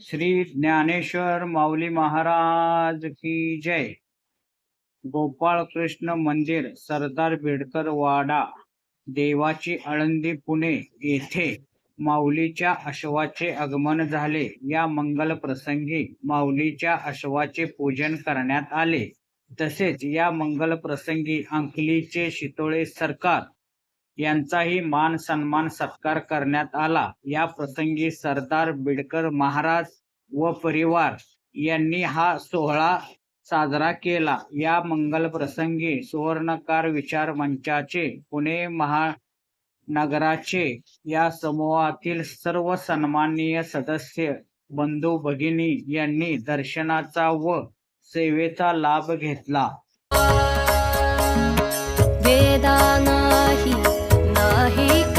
श्री ज्ञानेश्वर माऊली महाराज की जय. गोपाळ कृष्ण मंदिर सरदार बेडकर वाडा देवाची आळंदी पुणे येथे माऊलीच्या अश्वाचे आगमन झाले. या मंगल प्रसंगी माऊलीच्या अश्वाचे पूजन करण्यात आले. तसेच या मंगल प्रसंगी अंकलीचे शितोळे सरकार यांचाही मान सन्मान सत्कार करण्यात आला. या प्रसंगी सरदार बिडकर महाराज व परिवार यांनी हा सोहळा साजरा केला. या मंगल प्रसंगी सुवर्णकार विचार मंचाचे पुणे महानगराचे या समूहातील सर्व सन्माननीय सदस्य बंधू भगिनी यांनी दर्शनाचा व सेवेचा लाभ घेतला. ही